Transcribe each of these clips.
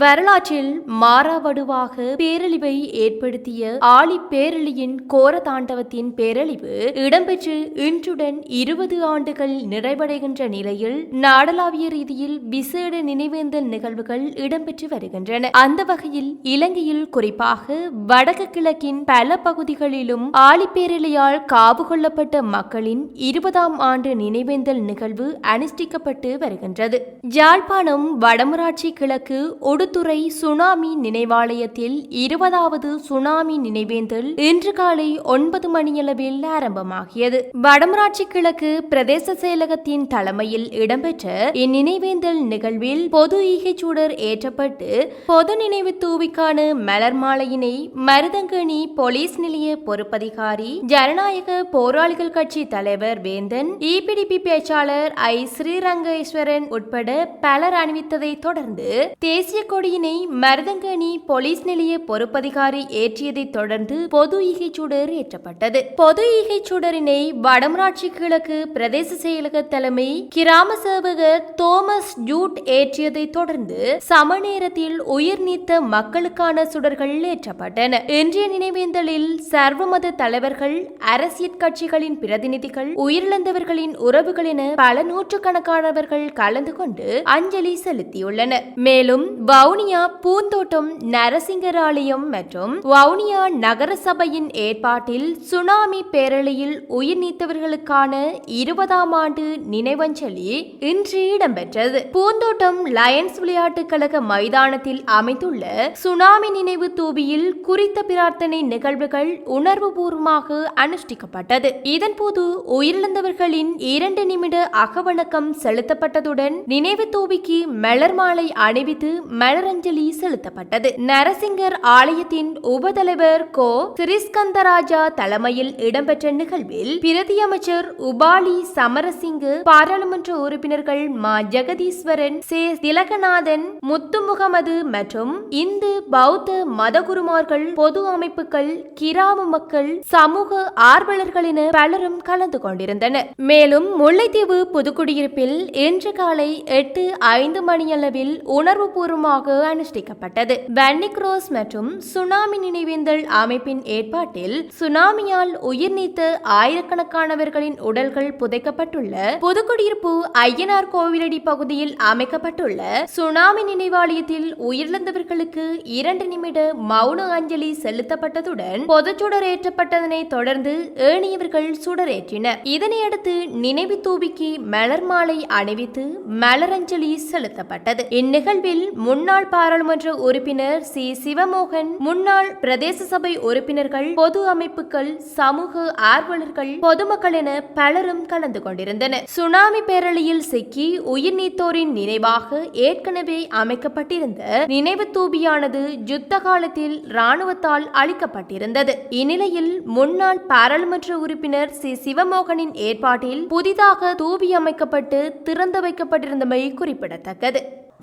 வரலாற்றில் மாறாவடுவாக பேரழிவை ஏற்படுத்திய ஆலி பேரழியின் கோர தாண்டவத்தின் பேரழிவு இடம்பெற்று இன்றுடன் இருபது ஆண்டுகள் நிறைவடைகின்ற நிலையில் நாடளாவிய ரீதியில் விசேட நினைவேந்தல் நிகழ்வுகள் இடம்பெற்று வருகின்றன. அந்த வகையில் இலங்கையில் குறிப்பாக வடக்கு கிழக்கின் பல பகுதிகளிலும் ஆழிப்பேரலையால் காவு கொள்ளப்பட்ட மக்களின் இருபதாம் ஆண்டு நினைவேந்தல் நிகழ்வு அனுஷ்டிக்கப்பட்டு வருகின்றது. யாழ்ப்பாணம் வடமராட்சி கிழக்கு உடுத்துறை சுனாமி நினைவாலயத்தில் இருபதாவது சுனாமி நினைவேந்தல் இன்று காலை ஒன்பது மணியளவில் ஆரம்பமாகியது. வடமராட்சி கிழக்கு பிரதேச செயலகத்தின் தலைமையில் இடம்பெற்ற இந்நினைவேந்தல் நிகழ்வில் பொது ஈகைச்சூடர் ஏற்றப்பட்டு பொது நினைவு தூவிக்கான மலர் மாலையினை மருதங்கணி போலீஸ் நிலைய பொறுப்பதிகாரி ஜனநாயக போராளிகள் கட்சி தலைவர் வேந்தன் இபிடிபி பேச்சாளர் ஐ. ஸ்ரீரங்கேஸ்வரன் உட்பட பலர் அணிவித்ததை தொடர்ந்து தேசிய கொடியினை மருதங்கணி போலீஸ் நிலைய பொறுப்பதிகாரி ஏற்றியதைத் தொடர்ந்து பொது ஈகைச்சுடர் ஏற்றப்பட்டது. பொது ஈகைச்சூடரினை வடமராட்சி கிழக்கு பிரதேச செயலக தலைமை கிராம சேவகர் தோமஸ் ஜூட் ஏற்றியதைத் தொடர்ந்து சம நேரத்தில் உயிர் நீத்த மக்களுக்கான சுடர்கள் ஏற்றப்பட்டன. இன்றைய நினைவேந்தலில் சர்வமத தலைவர்கள் அரசியல் கட்சிகளின் பிரதிநிதிகள் உயிரிழந்தவர்களின் உறவுகள் என பல நூற்றுக்கணக்கானவர்கள் கலந்து கொண்டு அஞ்சலி செலுத்தியுள்ளனர். மேலும் வவுனியா பூந்தோட்டம் நரசிங்கராலயம் மற்றும் வவுனியா நகரசபையின் ஏற்பாட்டில் சுனாமி பேரழியில் உயிர் நீத்தவர்களுக்கான இருபதாம் ஆண்டு நினைவஞ்சலி இன்று இடம்பெற்றது. பூந்தோட்டம் லயன்ஸ் விளையாட்டுக் கழக மைதானத்தில் அமைந்துள்ள சுனாமி நினைவு தூபியில் குறித்த பிரார்த்தனை நிகழ்வுகள் உணர்வுபூர்வமாக அனுஷ்டிக்கப்பட்டது. இதன்போது உயிரிழந்தவர்களின் இரண்டு நிமிட அகவணக்கம் செலுத்தப்பட்டதுடன் நினைவு தூபிக்கு மலர் மாலை அணிவித்து மலரஞ்சலி செலுத்தப்பட்டது. நரசிங்கர் ஆலயத்தின் உபதலைவர் கோ. சிறிஸ்கந்தராஜா தலைமையில் இடம்பெற்ற நிகழ்வில் பிரதி அமைச்சர் உபாலி சமரசிங்கு பாராளுமன்ற உறுப்பினர்கள் மா. ஜெகதீஸ்வரன் சே. திலகநாதன் முத்து முகமது மற்றும் இந்து பௌத்த மதகுருமார்கள் பொது அமைப்புகள் கிராம மக்கள் சமூக ஆர்வலர்கள் என பலரும் கலந்து கொண்டிருந்தனர். மேலும் முல்லைத்தீவு புதுக்குடியிருப்பில் இன்று காலை எட்டு ஐந்து மணியளவில் உணர்வுபூர்வமாக அனுஷ்டிக்கப்பட்டது. வன்னி மற்றும் சுனாமி நினைவேந்தல் அமைப்பின் ஏற்பாட்டில் சுனாமியால் உயிர் நீத்த ஆயிரக்கணக்கானவர்களின் உடல்கள் புதைக்கப்பட்டுள்ள புதுக்குடியிருப்பு ஐயனார் கோவிலடி பகுதியில் அமைக்கப்பட்டுள்ள சுனாமி நினைவாலயத்தில் உயிரிழந்தவர்களுக்கு இரண்டு நிமிட மௌன அஞ்சலி செலுத்தப்பட்டதுடன் பொதுச்சுடர் ஏற்றப்பட்டதனை தொடர்ந்து ஏனையவர்கள் சுடரேற்றினர். இதனையடுத்து நினைவு தூபிக்கு மலர் மாலை அணிவித்து மலரஞ்சலி செலுத்தப்பட்டது. இந்நிகழ்வில் முன் முன்னாள் பாராளுமன்ற உறுப்பினர் சி. சிவமோகன் முன்னாள் பிரதேச சபை உறுப்பினர்கள் பொது அமைப்புகள் சமூக ஆர்வலர்கள் பொதுமக்கள் என பலரும் கலந்து கொண்டிருந்தனர். சுனாமி பேரழியில் சிக்கி உயிர் நீத்தோரின் நினைவாக ஏற்கனவே அமைக்கப்பட்டிருந்த நினைவு தூபியானது யுத்த காலத்தில் ராணுவத்தால் அளிக்கப்பட்டிருந்தது இந்நிலையில் முன்னாள் பாராளுமன்ற உறுப்பினர் சி. சிவமோகனின் ஏற்பாட்டில் புதிதாக தூபி அமைக்கப்பட்டு திறந்து வைக்கப்பட்டிருந்தமை குறிப்பிடத்தக்கது.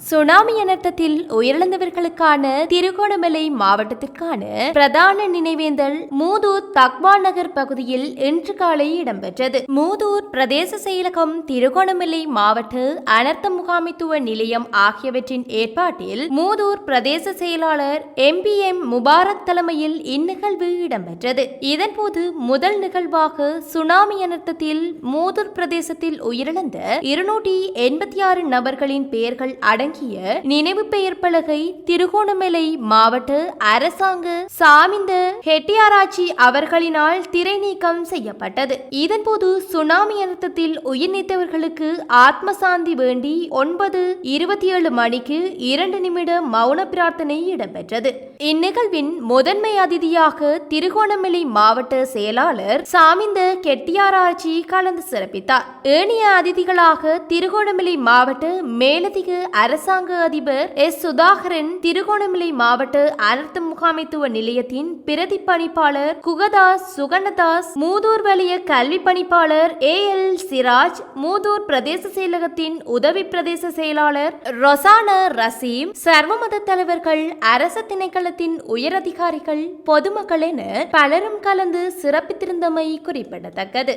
சுனாமி அனர்த்தத்தில் உயிரிழந்தவர்களுக்கான திருகோணமலை மாவட்டத்திற்கான பிரதான நினைவேந்தல் மூதூர் தக்வா நகர் பகுதியில் இன்று காலை இடம்பெற்றது. மூதூர் பிரதேச செயலகம் திருகோணமலை மாவட்ட அனர்த்த முகாமித்துவ நிலையம் ஆகியவற்றின் ஏற்பாட்டில் மூதூர் பிரதேச செயலாளர் எம் பி எம் முபாரக் தலைமையில் இந்நிகழ்வு இடம்பெற்றது. இதன்போது முதல் நிகழ்வாக சுனாமி அனர்த்தத்தில் மூதூர் பிரதேசத்தில் உயிரிழந்த இருநூற்றி எண்பத்தி ஆறு நபர்களின் பெயர்கள் வழங்கிய நினைவு பெயர் பலகை திருகோணமலை மாவட்ட அரசாங்க சாமிந்த ஹெட்டியாராச்சி அவர்களினால் திரை நீக்கம் செய்யப்பட்டது இதன்போது சுனாமி அர்த்தத்தில் உயிர் நீத்தவர்களுக்கு ஆத்ம வேண்டி ஒன்பது இருபத்தி ஏழு மணிக்கு இரண்டு நிமிட மௌன பிரார்த்தனை இடம்பெற்றது. இந்நிகழ்வின் முதன்மை அதிதியாக திருகோணமலை மாவட்ட செயலாளர் சாமிந்த கெட்டியாராச்சி கலந்து சிறப்பித்தார். ஏனைய அதிதிகளாக திருகோணமலை மாவட்ட மேலதிக அரசாங்க அதிபர் எஸ். சுதாகரன் திருகோணமலை மாவட்ட அனர்த்த முகாமைத்துவ நிலையத்தின் பிரதி பணிப்பாளர் குகதாஸ் சுகனதாஸ் மூதூர் வலிய கல்வி பணிப்பாளர் ஏ. எல். சிராஜ் மூதூர் பிரதேச செயலகத்தின் உதவி பிரதேச செயலாளர் ரொசான ரசீம் சர்வமத தலைவர்கள் அரச திணைக்களத்தின் உயரதிகாரிகள் பொதுமக்கள் என பலரும் கலந்து சிறப்பித்திருந்தமை குறிப்பிடத்தக்கது.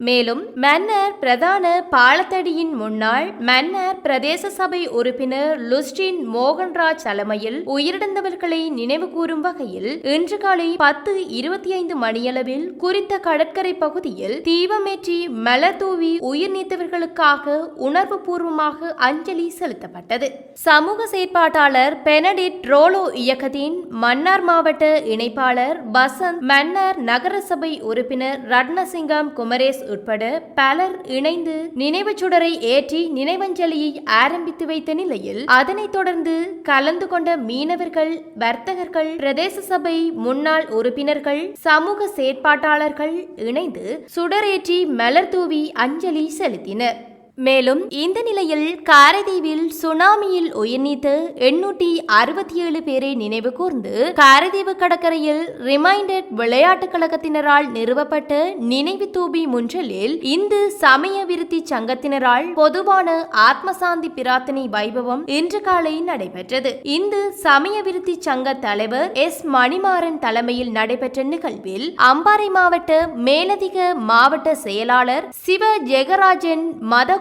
மேலும் மன்னர் பிரதான பாலத்தடியின் முன்னாள் மன்னர் பிரதேச சபை உறுப்பினர் லுஸ்டின் மோகன்ராஜ் தலைமையில் உயிரிழந்தவர்களை நினைவுகூரும் வகையில் இன்று காலை பத்து இருபத்தி ஐந்து மணியளவில் குறித்த கடற்கரை பகுதியில் தீபமேற்றி மலர் தூவி உயிர் நீத்தவர்களுக்காக உணர்வு பூர்வமாக அஞ்சலி செலுத்தப்பட்டது. சமூக செயற்பாட்டாளர் பெனடிட் ரோலோ இயக்கத்தின் மன்னார் மாவட்ட இணைப்பாளர் பசந்த் மன்னர் நகரசபை உறுப்பினர் ரட்னசிங்கம் குமரேஷ் உட்பட பலர் இணைந்து நினைவு சுடரை ஏற்றி நினைவஞ்சலியை ஆரம்பித்து வைத்த நிலையில் அதனைத் தொடர்ந்து கலந்து கொண்ட மீனவர்கள் வர்த்தகர்கள் பிரதேச சபை முன்னாள் உறுப்பினர்கள் சமூக செயற்பாட்டாளர்கள் இணைந்து சுடரேற்றி மலர் தூவி அஞ்சலி செலுத்தினர். மேலும் இந்த நிலையில் காரைதீவில் சுனாமியில் உயிர்நீத்த எண்ணூற்றி அறுபத்தி ஏழு பேரை நினைவு கூர்ந்து காரைதீவு கடற்கரையில் ரிமைண்டட் விளையாட்டுக் கழகத்தினரால் நிறுவப்பட்ட நினைவு தூபி முன்றலில் இந்து சமய விருத்தி சங்கத்தினரால் பொதுவான ஆத்மசாந்தி பிரார்த்தனை வைபவம் இன்று காலை நடைபெற்றது. இந்து சமய விருத்தி சங்க தலைவர் எஸ் மணிமாறன் தலைமையில் நடைபெற்ற நிகழ்வில் அம்பாறை மாவட்ட மேலதிக மாவட்ட செயலாளர் சிவ ஜெகராஜன்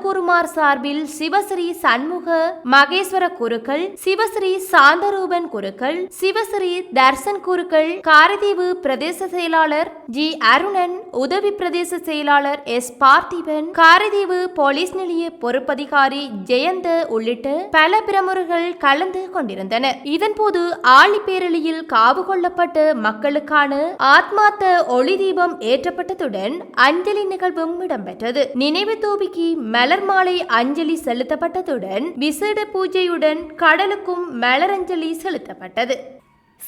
மதகுருமார் சார்பில் சிவஸ்ரீ சண்முக மகேஸ்வர குருக்கள் சிவஸ்ரீ சாந்தரூபன் குருக்கள் சிவஸ்ரீ தர்சன் குருக்கள் காரதீவு பிரதேச செயலாளர் ஜி அருணன் உதவி பிரதேச செயலாளர் எஸ் பார்த்திபன் காரதீவு போலீஸ் நிலைய பொறுப்பதிகாரி ஜெயந்த உள்ளிட்ட பல பிரமுகர்கள் கலந்து கொண்டிருந்தனர். இதன்போது ஆழிப்பேரளியில் காவு கொள்ளப்பட்ட மக்களுக்கான ஆத்மாத்த ஒளி தீபம் ஏற்றப்பட்டதுடன் அஞ்சலி நிகழ்வும் இடம்பெற்றது. நினைவு தூபிக்கு மலர் மாலை அஞ்சலி செலுத்தப்பட்டதுடன் விசேட பூஜையுடன் கடலுக்கும் மலரஞ்சலி செலுத்தப்பட்டது.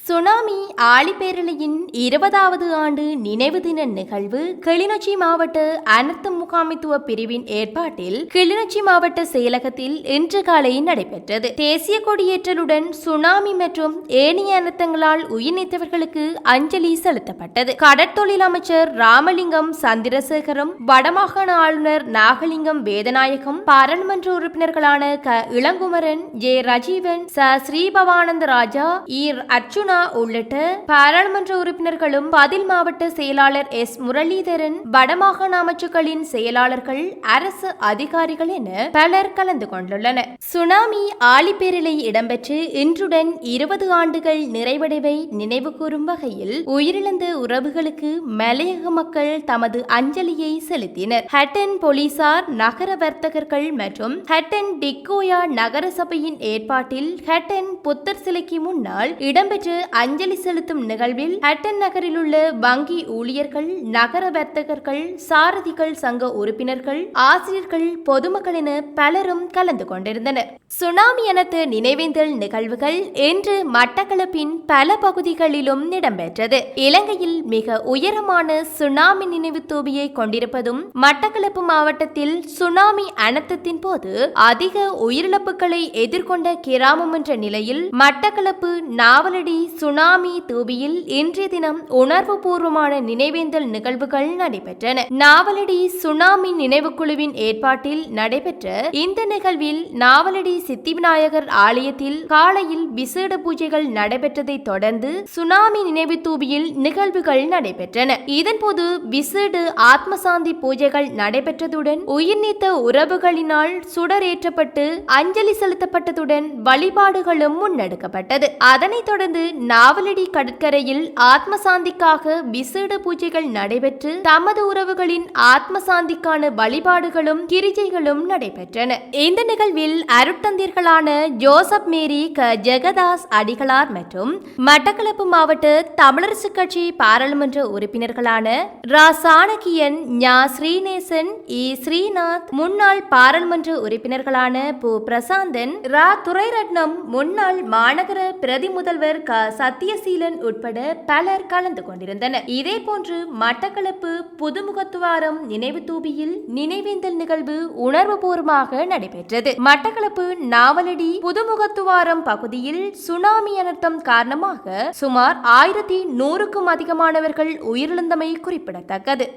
சுனாமி ஆழிப்பேரலையின் இருபதாவது ஆண்டு நினைவு தின நிகழ்வு கிளிநொச்சி மாவட்ட அனர்த்த முகாமித்துவ பிரிவின் ஏற்பாட்டில் கிளிநொச்சி மாவட்ட செயலகத்தில் இன்று காலை நடைபெற்றது. தேசிய கொடியேற்றலுடன் சுனாமி மற்றும் ஏனைய அனர்த்தங்களால் உயிர் நீத்தவர்களுக்கு அஞ்சலி செலுத்தப்பட்டது. கடற்தொழில் அமைச்சர் ராமலிங்கம் சந்திரசேகரம் வடமாகாண ஆளுநர் நாகலிங்கம் வேதநாயகம் பாராளுமன்ற உறுப்பினர்களான க இளங்குமரன் ஜே. ரஜீவன் ச. ஸ்ரீபவானந்த ராஜா ஈர் அர்ஜுனா உள்ளிட்ட பாராளுமன்ற உறுப்பினர்களும் பதில் மாவட்ட செயலாளர் எஸ் முரளிதரன் வடமாகாண அமைச்சுக்களின் செயலாளர்கள் அரசு அதிகாரிகள் என பலர் கலந்து கொண்டுள்ளனர். சுனாமி ஆழிப்பேரலை இடம்பெற்று இன்றுடன் இருபது ஆண்டுகள் நிறைவடைவை நினைவுகூரும் வகையில் உயிரிழந்த உறவுகளுக்கு மலையக மக்கள் தமது அஞ்சலியை செலுத்தினர். ஹட்டன் போலீசார் நகர வர்த்தகர்கள் மற்றும் ஹட்டன் டிக்கோயா நகரசபையின் ஏற்பாட்டில் ஹட்டன் புத்தர் சிலைக்கு முன்னால் இடம்பெற்ற அஞ்சலி செலுத்தும் நிகழ்வில் ஹட்டன் நகரில் உள்ள வங்கி ஊழியர்கள் நகர வர்த்தகர்கள் சாரதிகள் சங்க உறுப்பினர்கள் ஆசிரியர்கள் பொதுமக்கள் என பலரும் கலந்து கொண்டிருந்தனர். சுனாமி எனத்து நினைவேந்தல் நிகழ்வுகள் இன்று மட்டக்களப்பின் பல பகுதிகளிலும் இடம்பெற்றது. இலங்கையில் மிக உயரமான சுனாமி நினைவு தூபியை கொண்டிருப்பதும் மட்டக்களப்பு மாவட்டத்தில் சுனாமி அனர்த்தத்தின் போது அதிக உயிரிழப்புகளை எதிர்கொண்ட கிராமம் என்ற நிலையில் மட்டக்களப்பு நாவலடி சுனாமி தூபியில் இன்றைய தினம் உணர்வு பூர்வமான நினைவேந்தல் நிகழ்வுகள் நடைபெற்றன. நாவலடி சுனாமி நினைவு குழுவின் ஏற்பாட்டில் நடைபெற்ற இந்த நிகழ்வில் நாவலடி சித்தி விநாயகர் ஆலயத்தில் காலையில் விசேட பூஜைகள் நடைபெற்றதை தொடர்ந்து சுனாமி நினைவு தூபியில் நிகழ்வுகள் நடைபெற்றன. இதன்போது விசேட ஆத்மசாந்தி பூஜைகள் நடைபெற்றதுடன் உயிர்நீத்த உறவுகளினால் சுடரேற்றப்பட்டு அஞ்சலி செலுத்தப்பட்டதுடன் வழிபாடுகளும் முன்னெடுக்கப்பட்டது. அதனைத் தொடர்ந்து நாவலடி கடற்கரையில் ஆத்மசாந்திக்காக விசேட பூஜைகள் நடைபெற்று தமது உறவுகளின் ஆத்மசாந்திக்கான வழிபாடுகளும் கிரிஜைகளும் நடைபெற்றன. இந்த நிகழ்வில் அருட்தந்தீர்களான ஜோசப் மேரி க. ஜெகதாஸ் அடிகளார் மற்றும் மட்டக்களப்பு மாவட்ட தமிழரசு கட்சி பாராளுமன்ற உறுப்பினர்களான ரா. சாணக்கியன் ஞா. ஸ்ரீநேசன் இ. ஸ்ரீநாத் முன்னாள் பாராளுமன்ற உறுப்பினர்களான பு. பிரசாந்தன் ரா. துரைரட்னம் முன்னாள் மாநகர பிரதி முதல்வர் க. சத்தியசீலன் உட்பட பலர் கலந்து கொண்டிருந்தனர். இதேபோன்று மட்டக்களப்பு புதுமுகத்துவாரம் நினைவு தூபியில் நினைவேந்தல் நிகழ்வு உணர்வுபூர்வமாக நடைபெற்றது. மட்டக்களப்பு நாவலடி புதுமுகத்துவாரம் பகுதியில் சுனாமி அனர்த்தம் காரணமாக சுமார் ஆயிரத்தி நூறுக்கும் அதிகமானவர்கள் உயிரிழந்தமை குறிப்பிடத்தக்கது.